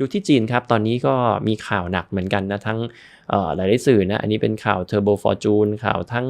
ดูที่จีนครับ ตอนนี้ก็มีข่าวหนักเหมือนกันนะทั้งหลายๆสื่อนะ อันนี้เป็นข่าว Turbo Fortune ข่าวทั้ง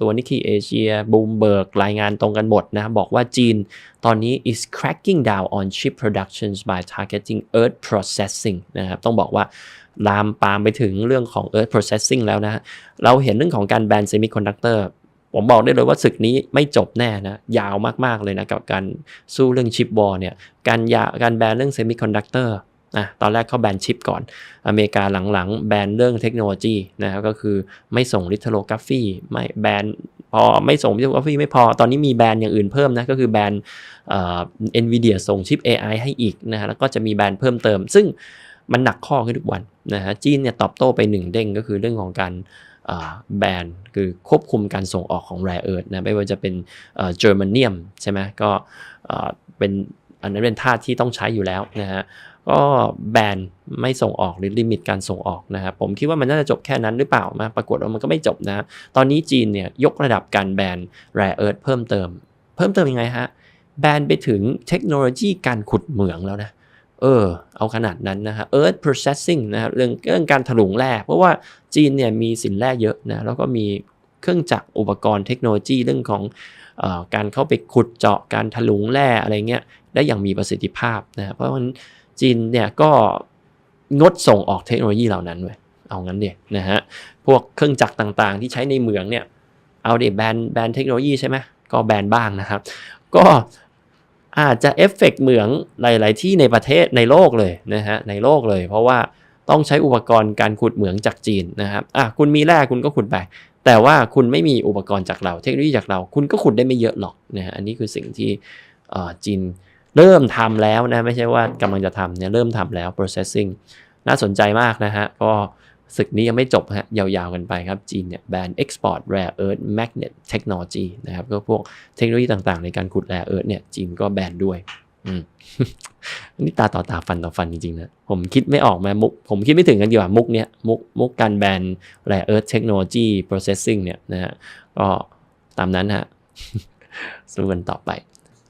ตัวนิก k ีเอเชียบูมเบิร์กรายงานตรงกันหมดนะ บอกว่าจีนตอนนี้ is cracking down on chip productions by targeting earth processing นะครับ ต้องบอกว่าลามปามไปถึงเรื่องของ earth processing แล้วนะ เราเห็นเรื่องของการแบนเซมิคอนดักเตอร์ผมบอกได้เลยว่าศึกนี้ไม่จบแน่นะยาวมาก ๆ เลยนะ กับการสู้เรื่องชิปวอลเนี่ยการยาการแบนเรื่องเซมิคอนดักเตอร์ นะตอนแรกเขาแบนชิปก่อน อเมริกาหลังๆ แบนเรื่องเทคโนโลยีนะครับก็คือไม่ส่งลิทโลกราฟีไม่แบนพอไม่ส่งลิทโลกราฟีไม่พอ ตอนนี้มีแบนอย่างอื่นเพิ่มนะ ก็คือแบนเอ็นวีเดียส่งชิป AI ให้อีกนะฮะแล้วก็จะมีแบนเพิ่มเติม ซึ่งมันหนักข้อขึ้นทุกวันนะฮะจีนเนี่ยตอบโต้ไปหนึ่งเด้งก็คือเรื่องของการแบนคือควบคุมการส่งออกของแร่เอิร์ธนะ ไม่ว่าจะเป็นเจอร์มาเนียมใช่ไหมก็เป็นอันนั้นเป็นธาตุที่ต้องใช้อยู่แล้วนะฮะ ก็แบนไม่ส่งออกหรือลิมิตการส่งออกนะครับผมคิดว่ามันน่าจะจบแค่นั้นหรือเปล่ามาปรากฏว่ามันก็ไม่จบนะ ตอนนี้จีนเนี่ยยกระดับการแบนแร่เอิร์ธเพิ่มเติม เพิ่มเติมยังไงฮะแบนไปถึงเทคโนโลยีการขุดเหมืองแล้วนะเออ เอาขนาดนั้นนะฮะ earth processing นะครับเรื่องเรื่องการถลุงแร่เพราะว่าจีนเนี่ยมีสินแร่เยอะนะแล้วก็มีเครื่องจักรอุปกรณ์เทคโนโลยีเรื่องของอการเข้าไปขุดเจาะการถลุงแร่อะไรเงี้ยได้อย่างมีประสิทธิภาพนะเพราะฉะนั้น จีนเนี่ยก็งดส่งออกเทคโนโลยีเหล่านั้นเว้ยเอางั้นเดียนะฮะพวกเครื่องจักรต่างๆ ที่ใช้ในเหมืองเนี่ยเอาเดี๋ยแบนแบนเทคโนโลยีใช่ไหมก็แบนบ้างนะครับ ก็อาจจะเอฟเฟกเหมืองหลาย ๆ ที่ในประเทศในโลกเลยนะฮะในโลกเลย เพราะว่าต้องใช้อุปกรณ์การขุดเหมืองจากจีนนะครับอะคุณมีแร่คุณก็ขุดไป แต่ว่าคุณไม่มีอุปกรณ์จากเรา เทคโนโลยีจากเรา คุณก็ขุดได้ไม่เยอะหรอกนะฮะอันนี้คือสิ่งที่จีน เริ่มทำแล้วนะไม่ใช่ว่ากำลังจะทำเนี่ยเริ่มทำแล้ว processing น่าสนใจมากนะฮะ ก็ศึกนี้ยังไม่จบฮะยาวๆกันไปครับ จีนเนี่ยแบน export rare earth magnet technology นะครับก็พวกเทคโนโลยีต่างๆ ในการขุด rare earth เนี่ยจีนก็แบนด้วยอืมนี่ตาต่อตาฟันต่อฟันจริงๆนะผมคิดไม่ออกมามุกผมคิดไม่ถึงกันดีกว่ามุกเนี้ยมุกมุกการแบน rare earth technology processing เนี่ยนะฮะก็ตามนั้นฮะสู้กันต่อไป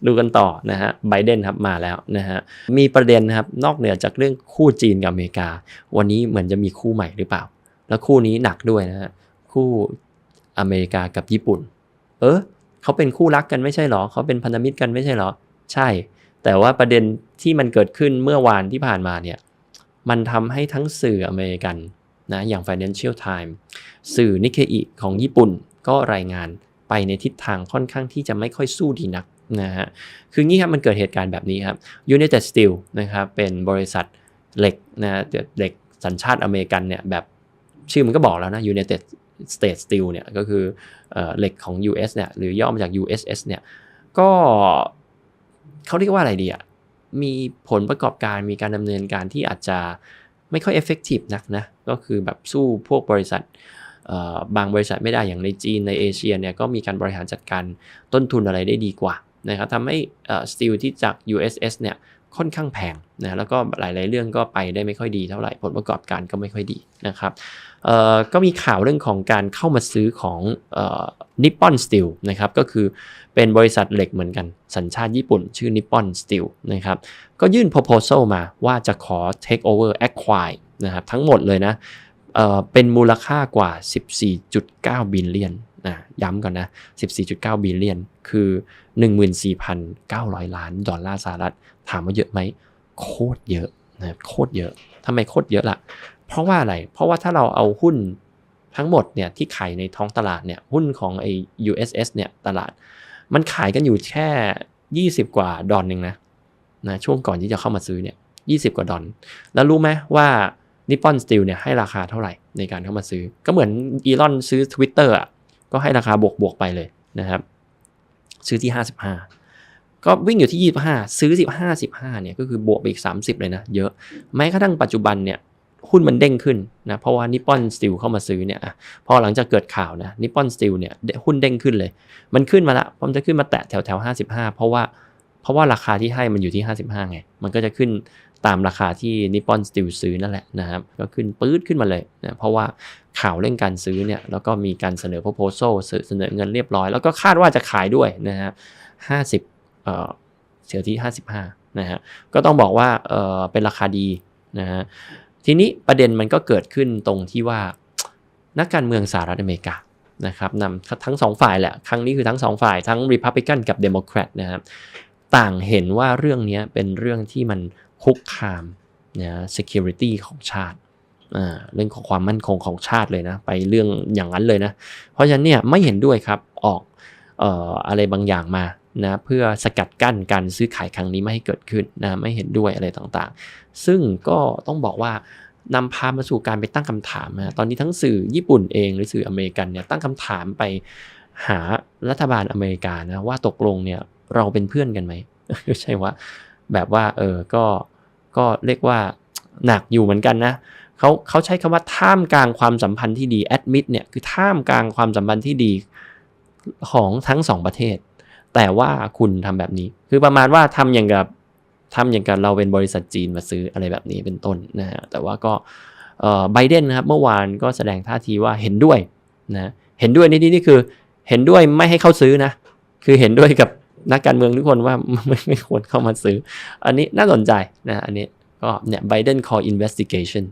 ดูกันต่อนะฮะไบเดนครับมาแล้วนะฮะมีประเด็นนะครับนอกเหนือจากเรื่องคู่จีนกับอเมริกา วันนี้เหมือนจะมีคู่ใหม่หรือเปล่า แล้วคู่นี้หนักด้วยนะฮะคู่อเมริกากับญี่ปุ่น เออเขาเป็นคู่รักกันไม่ใช่หรอเขาเป็นพันธมิตรกันไม่ใช่หรอ ใช่ แต่ว่าประเด็นที่มันเกิดขึ้นเมื่อวานที่ผ่านมาเนี่ยมันทำให้ทั้งสื่ออเมริกันนะอย่าง Financial Times สื่อนิเคอิของญี่ปุ่นก็รายงานไปในทิศทางค่อนข้างที่จะไม่ค่อยสู้ดีนัก นะฮะคืองี้ครับมันเกิดเหตุการณ์แบบนี้ครับ United Steel นะครับเป็นบริษัทเหล็กนะเหล็กสัญชาติอเมริกันเนี่ยแบบชื่อมันก็บอกแล้วนะ United States Steel เนี่ยก็คือเหล็กของ US เนี่ยหรือย่อมาจาก USS เนี่ยก็เขาเรียกว่าอะไรดีอะมีผลประกอบการมีการดำเนินการที่อาจจะไม่ค่อย effective นักนะก็คือแบบสู้พวกบริษัทบางบริษัทไม่ได้อย่างในจีนในเอเชียเนี่ยก็มีการบริหารจัดการต้นทุนอะไรได้ดีกว่า นะครับทำให้สตีลที่จาก USS เนี่ยค่อนข้างแพงนะแล้วก็หลาย ๆ เรื่องก็ไปได้ไม่ค่อยดีเท่าไหร่ผลประกอบการก็ไม่ค่อยดีนะครับก็มีข่าวเรื่องของการเข้ามาซื้อของนิปปอนสตีลนะครับก็คือเป็นบริษัทเหล็กเหมือนกัน สัญชาติญี่ปุ่น ชื่อนิปปอนสตีลนะครับก็ยื่น proposal มาว่าจะขอ take over acquire นะครับทั้งหมดเลยนะเป็นมูลค่ากว่า 14.9 บิลเลียน นะย้ำก่อนนะ 14.9 บิลเลียน คือ 14,900 ล้านดอลลาร์สหรัฐ ถามว่าเยอะไหม โคตรเยอะนะโคตรเยอะทำไมโคตรเยอะละ่ะ เพราะว่าอะไร เพราะว่าถ้าเราเอาหุ้นทั้งหมดเนี่ยที่ขายในท้องตลาดเนี่ยหุ้นของไอ้ USS เนี่ยตลาด มันขายกันอยู่แค่ 20 กว่าดอลนึงนะนะช่วงก่อนที่จะเข้ามาซื้อเนี่ย20 กว่าดอลแล้วรู้ไหมว่านิปปอนสตีลเนี่ยให้ราคาเท่าไหร่ในการเข้ามาซื้อ ก็เหมือนอีลอนซื้อ Twitter อะ ก็ให้ราคาบวกบวกไปเลยนะครับ ซื้อที่ 55 ก็วิ่งอยู่ที่ 25 ซื้อ 15 15เนี่ยก็คือบวกไปอีก 30 เลยนะ เยอะแม้กระทั่งปัจจุบันเนี่ยหุ้นมันเด้งขึ้นนะเพราะว่านิปปอนสตีลเข้ามาซื้อเนี่ยพอหลังจากเกิดข่าวนะนิปปอนสตีลเนี่ยหุ้นเด้งขึ้นเลย มันขึ้นมาละมันจะขึ้นมาแตะแถวแถว55เพราะว่าเพราะว่าราคาที่ให้มันอยู่ที่55ไง มันก็จะขึ้นตามราคาที่นิปปอนสตีลซื้อนั่นแหละนะครับ ก็ขึ้นปื๊ดขึ้นมาเลยนะเพราะว่า ข่าวเรื่องการซื้อเนี่ยแล้วก็มีการเสนอ proposal เสนอเงินเรียบร้อย แล้วก็คาดว่าจะขายด้วยนะฮะห้าสิบเอ่อเสียที่ 55นะฮะก็ต้องบอกว่าเออเป็นราคาดีนะฮะทีนี้ประเด็นมันก็เกิดขึ้นตรงที่ว่านักการเมืองสหรัฐอเมริกานะครับนำทั้งสองฝ่ายแหละ ครั้งนี้คือทั้งสองฝ่ายทั้ง Republican กับ Democrat นะครับต่างเห็นว่าเรื่องนี้เป็นเรื่องที่มันคุกคามนะ security ของชาติ เรื่องของความมั่นคงของชาติเลยนะ ไปเรื่องอย่างนั้นเลยนะ เพราะฉะนั้นเนี่ยไม่เห็นด้วยครับออกอออะไรบางอย่างมานะเพื่อสกัดกั้นการซื้อขายครั้งนี้ไม่ให้เกิดขึ้นนะไม่เห็นด้วยอะไรต่างๆ ซึ่งก็ต้องบอกว่านำพามาสู่การไปตั้งคำถามนะตอนนี้ทั้งสื่อญี่ปุ่นเองหรือสื่ออเมริกันเนี่ยตั้งคำถามไปหารัฐบาลอเมริกานะว่าตกลงเนี่ยเราเป็นเพื่อนกันไหมใช่ว่าแบบว่าเออก็ก็เรียกว่าหนักอยู่เหมือนกันนะ เขาเขาใช้คำว่าท่ามกลางความสัมพันธ์ที่ดี admit เนี่ยคือท่ามกลางความสัมพันธ์ที่ดีของทั้งสองประเทศ แต่ว่าคุณทำแบบนี้ คือประมาณว่าทำอย่างกับทำอย่างกับเราเป็นบริษัทจีนมาซื้ออะไรแบบนี้เป็นต้นนะฮะแต่ว่าก็ไบเดนนะครับเมื่อวานก็แสดงท่าทีว่าเห็นด้วยนะเห็นด้วยนี่นี่คือเห็นด้วยไม่ให้เข้าซื้อนะ คือเห็นด้วยกับนักการเมืองทุกคนว่าไม่ไม่ควรเข้ามาซื้อ อันนี้น่าสนใจนะอันนี้ ก็เนี่ยไบเดน call investigation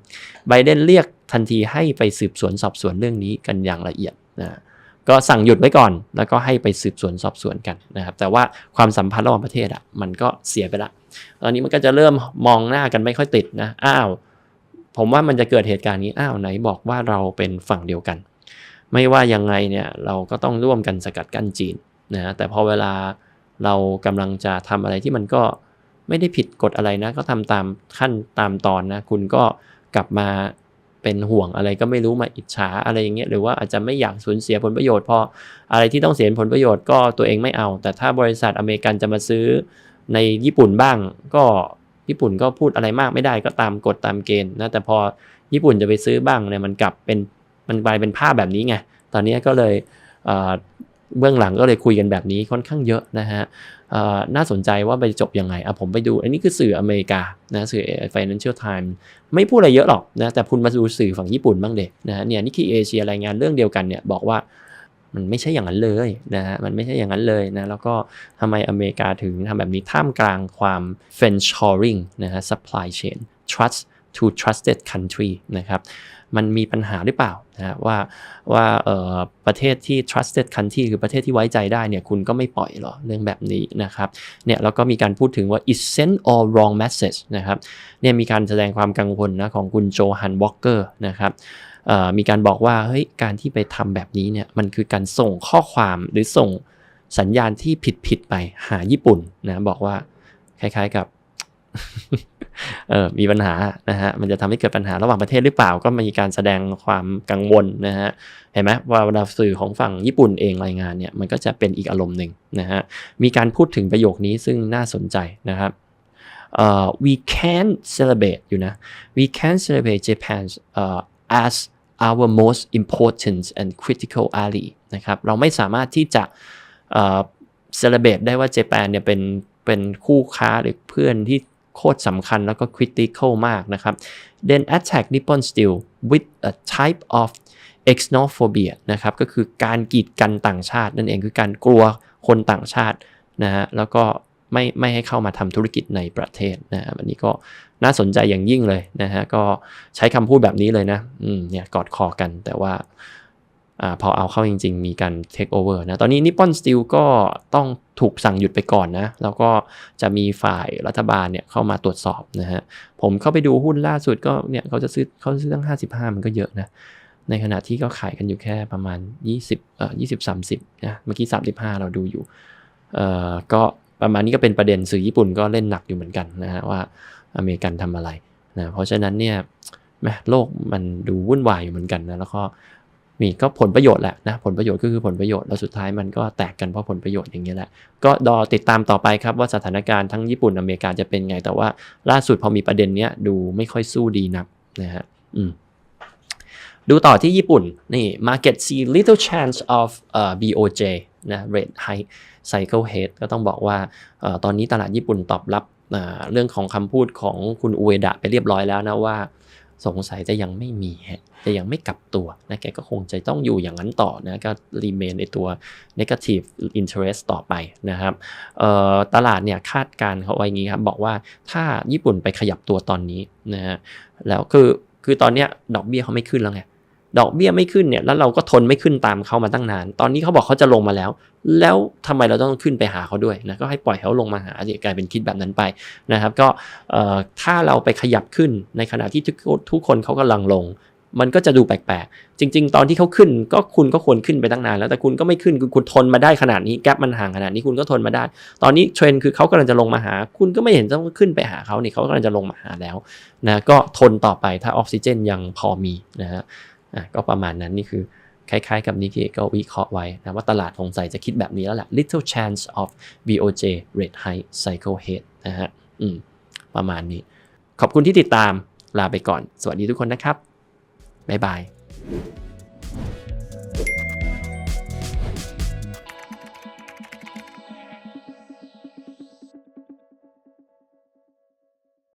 ไบเดนเรียกทันทีให้ไปสืบสวนสอบสวนเรื่องนี้กันอย่างละเอียดนะก็สั่งหยุดไว้ก่อน แล้วก็ให้ไปสืบสวนสอบสวนกันนะครับ แต่ว่าความสัมพันธ์ระหว่างประเทศอะมันก็เสียไปละ ตอนนี้มันก็จะเริ่มมองหน้ากันไม่ค่อยติดนะ อ้าว ผมว่ามันจะเกิดเหตุการณ์นี้ อ้าวไหนบอกว่าเราเป็นฝั่งเดียวกัน ไม่ว่ายังไงเนี่ยเราก็ต้องร่วมกันสกัดกั้นจีนนะ แต่พอเวลาเรากำลังจะทำอะไรที่มันก็ ไม่ได้ผิดกฎอะไรนะ ก็ทำตามขั้นตามตอนนะ คุณก็กลับมาเป็นห่วงอะไรก็ไม่รู้มาอิจฉาอะไรอย่างเงี้ยหรือว่าอาจจะไม่อยากสูญเสียผลประโยชน์พออะไรที่ต้องเสียผลประโยชน์ก็ตัวเองไม่เอา แต่ถ้าบริษัทอเมริกันจะมาซื้อในญี่ปุ่นบ้าง ก็ญี่ปุ่นก็พูดอะไรมากไม่ได้ก็ตามกฎตามเกณฑ์นะแต่พอญี่ปุ่นจะไปซื้อบ้างเนี่ยมันกลับเป็นมันกลายเป็นภาพแบบนี้ไงตอนนี้ก็เลยเบื้องหลังก็เลยคุยกันแบบนี้ค่อนข้างเยอะนะฮะ น่าสนใจว่าไปจบยังไงอะผมไปดู อันนี้คือสื่ออเมริกานะสื่อ Financial Times ไม่พูดอะไรเยอะหรอกนะแต่คุณมาดูสื่อฝั่งญี่ปุ่นบ้างเด็กนะเนี่ยนิกกี้เอเชียรายงานเรื่องเดียวกันเนี่ยบอกว่ามันไม่ใช่อย่างนั้นเลยนะฮะ มันไม่ใช่อย่างนั้นเลยนะ แล้วก็ทำไมอเมริกาถึงทำแบบนี้ท่ามกลางความ f e n shoring นะฮะ supply chain trust to trusted country นะครับ มันมีปัญหาหรือเปล่านะว่าว่าประเทศที่ trusted country คือประเทศที่ไว้ใจได้เนี่ยคุณก็ไม่ปล่อยหรอเรื่องแบบนี้นะครับเนี่ยแล้วก็มีการพูดถึงว่า is sent all wrong message นะครับเนี่ยมีการแสดงความกังวลนะของคุณโจฮันวอลเกอร์นะครับมีการบอกว่าเฮ้ยการที่ไปทำแบบนี้เนี่ยมันคือการส่งข้อความหรือส่งสัญญาณที่ผิดผิดไปหาญี่ปุ่นนะบอกว่าคล้ายๆกับ เออมีปัญหานะฮะมันจะทำให้เกิดปัญหาระหว่างประเทศหรือเปล่าก็มีการแสดงความกังวลนะฮะเห็นไหมว่าเวลาสื่อของฝั่งญี่ปุ่นเองรายงานเนี่ยมันก็จะเป็นอีกอารมณ์หนึ่งนะฮะมีการพูดถึงประโยคนี้ซึ่งน่าสนใจนะครับ uh, we can celebrate อยู่นะ we can celebrate Japan uh, as our most important and critical ally นะครับ เราไม่สามารถที่จะ uh, celebrate ได้ว่าเจแปนเนี่ยเป็นเป็นคู่ค้าหรือเพื่อนที่ โคตรสำคัญแล้วก็ critical มากนะครับ then attack Nippon Steel with a type of xenophobia นะครับก็คือการกีดกันต่างชาติ นั่นเองคือการกลัวคนต่างชาตินะฮะแล้วก็ไม่ไม่ให้เข้ามาทำธุรกิจในประเทศนะอันนี้ก็น่าสนใจอย่างยิ่งเลยนะฮะก็ใช้คำพูดแบบนี้เลยนะอืมเนี่ยกอดคอกันแต่ว่า อพอเอาเข้าจริง ๆ มีการเทคโอเวอร์นะ ตอนนี้นิปปอนสตีลก็ต้องถูกสั่งหยุดไปก่อนนะ แล้วก็จะมีฝ่ายรัฐบาลเนี่ยเข้ามาตรวจสอบนะฮะ ผมเข้าไปดูหุ้นล่าสุดก็เนี่ยเขาจะซื้อเขาซื้อตั้ง 55 มันก็เยอะนะ ในขณะที่ก็ขายกันอยู่แค่ประมาณ 20เอ่อ20 30นะเมื่อกี้ 35 เราดูอยู่เอ่อก็ประมาณนี้ก็เป็นประเด็นสื่อญี่ปุ่นก็เล่นหนักอยู่เหมือนกันนะฮะว่าอเมริกันทำอะไรนะเพราะฉะนั้นเนี่ยแมโลกมันดูวุ่นวายอยู่เหมือนกันนะแล้วก็ มีก็ผลประโยชน์แหละนะผลประโยชน์ก็คือผลประโยชน์แล้วสุดท้ายมันก็แตกกันเพราะผลประโยชน์อย่างนี้แหละก็ดอติดตามต่อไปครับว่าสถานการณ์ทั้งญี่ปุ่นอเมริกาจะเป็นไง แต่ว่าล่าสุดพอมีประเด็นเนี้ยดูไม่ค่อยสู้ดีนักนะฮะอืมดูต่อที่ญี่ปุ่นนี่ market see little chance of uh, BOJ นะ rate high cycle head ก็ต้องบอกว่าอตอนนี้ตลาดญี่ปุ่นตอบรับเรื่องของคำพูดของคุณอุเอดะไปเรียบร้อยแล้วนะว่า สงสัยจะยังไม่มีฮะจะยังไม่กลับตัวนะแกก็คงจะต้องอยู่อย่างนั้นต่อนะก็รีเมนในตัว negative interest ต่อไปนะครับเอ่อตลาดเนี่ยคาดการณ์เขาไว้งี้ครับบอกว่าถ้าญี่ปุ่นไปขยับตัวตอนนี้นะฮะแล้วคือคือตอนเนี้ยดอกเบี้ยเขาไม่ขึ้นแล้วไง ดอกเบี้ยไม่ขึ้นเนี่ยแล้วเราก็ทนไม่ขึ้นตามเขามาตั้งนาน ตอนนี้เขาบอกเขาจะลงมาแล้ว แล้วทำไมเราต้องขึ้นไปหาเขาด้วยนะก็ให้ปล่อยเขาลงมาหาสิกลายเป็นคิดแบบนั้นไปนะครับ ก็ถ้าเราไปขยับขึ้นในขณะที่ทุกทุกคนเขากำลังลงมันก็จะดูแปลกๆ จริง ๆ ตอนที่เขาขึ้นก็คุณก็ควรขึ้นไปตั้งนานแล้วแต่คุณก็ไม่ขึ้นคุณทนมาได้ขนาดนี้แกลบมันห่างขนาดนี้คุณก็ทนมาได้ ตอนนี้เทรนคือเขากำลังจะลงมาหา คุณก็ไม่เห็นต้องขึ้นไปหาเขานี่เขากำลังจะลงมาหาแล้วนะก็ทนต่อไปถ้าออกซิเจนยังพอมีนะฮะ อะก็ประมาณนั้นนี่คือคล้ายๆกับนิกเกก็วิเคราะห์ไว้นะว่าตลาดสงสัยจะคิดแบบนี้แล้วแหละ little chance of BOJ rate hike cycle head นะฮะอืมประมาณนี้ ขอบคุณที่ติดตามลาไปก่อน สวัสดีทุกคนนะครับ บ๊ายบาย